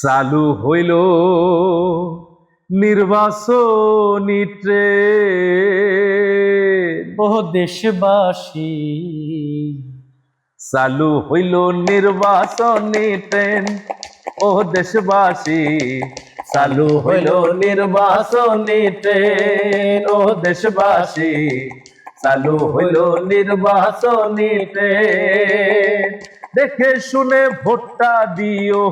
চালু হইল। নির্বাচনী ট্রেন। ও দেশবাসী। চালু হইল নির্বাচনী ট্রেন। ও দেশবাসী। চালু হইল নির্বাচনী ট্রেন। ও দেশবাসী। চালু হইল নির্বাচনী ট্রেন। দেখে শুনে ভোটটা দিও।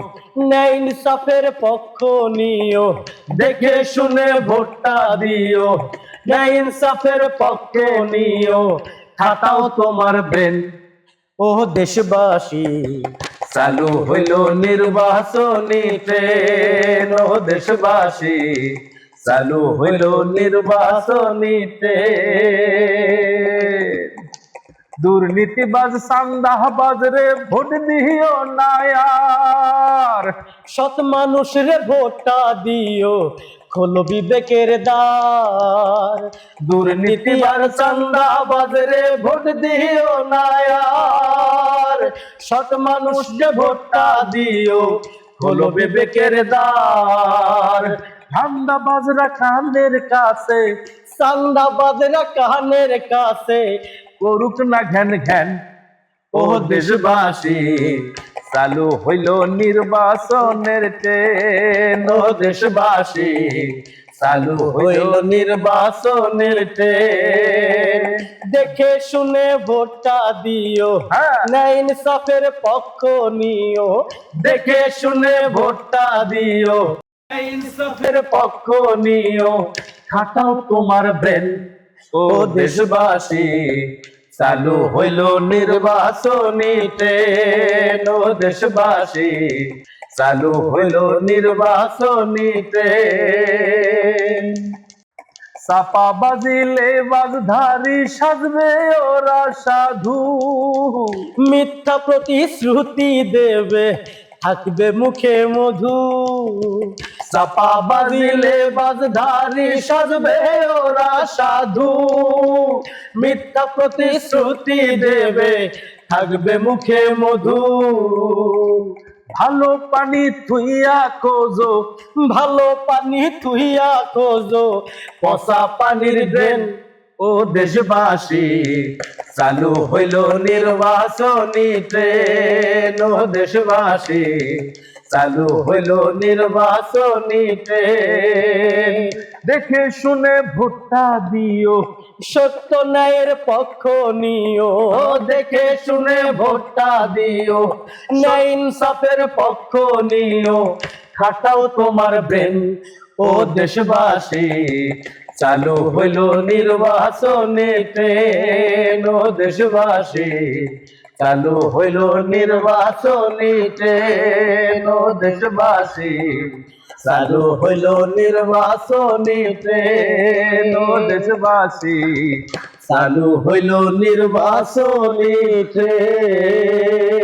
ন্যায় ইনসাফের পক্ষ নিও। দেখে শুনে ভোটটা দিও। ন্যায় ইনসাফের পক্ষ নিও। খাতাও তোমার ব্রেন। ও দেশবাসী, চালু হইল নির্বাচনী ট্রেন। ও দেশবাসী, চালু হইল নির্বাচনী ট্রেন। দুর্নীতিবাজ সান্দাহবাজ রে ভোট দিও নায়ার। সৎ মানুষরে ভোটটা দিও খোলো বিবেকের দ্বার। দুর্নীতিবাজ চান্দাবাজ রে ভোট দিও নায়ার। সৎ মানুষ যে ভোটটা দিও হলো বিবেকের দ্বার। ধান্দাবাজরা কানের কাছে সান্দাবাদরা কানের কাছে করুক না ঘ্যান ঘ্যান ও দেশবাসী চালু হইল নির্বাচনের ট্রেন। ও দেশবাসী চালু হইল নির্বাচনের ট্রেন। দেখে শুনে ভোটটা দিও হ্যাঁ। ন্যায় ইনসাফের পক্ষ নিও। দেখে শুনে ভোটটা দিও ইনসাফের পক্ষ নিও। খাটাও তোমার ব্রেন ও দেশবাসী চালু হইল নির্বাচনী ট্রেন। ও দেশবাসী চালু হইল নির্বাচনী ট্রেন। চাপা বাজিলে বাজধারী সাজবে ওরা সাধু। মিথ্যা প্রতিশ্রুতি দেবে থাকবে মুখে মধু। চাপা বাজিলে বাজধারী সাজবে ওরা সাধু। মিথ্যা প্রতিশ্রুতি দেবে, থাকবে মুখে মধু। ভালো পানি থুইয়া কোজো ভালো পানি তুইয়া খোঁজো। পচা পানির ড্রেন ও দেশবাসী, চালু হইল নির্বাচনী ট্রেন। ও দেশবাসী, চালু হইল নির্বাচনী ট্রেন। দেখে শুনে ভোটটা দিও, সত্য ন্যায়ের পক্ষ নিও। দেখে শুনে ভোটটা দিও, ন্যায় ইনসাফের পক্ষ নিও। খাটাও তোমার ব্রেন, ও দেশবাসী চালু হইল নির্বাচনী ট্রেন ও দেশবাসী। চালু হইল নির্বাচনী ট্রেন ও দেশবাসী। চালু হইল নির্বাচনী ট্রেন ও দেশবাসী। চালু হইল নির্বাচনী ট্রেন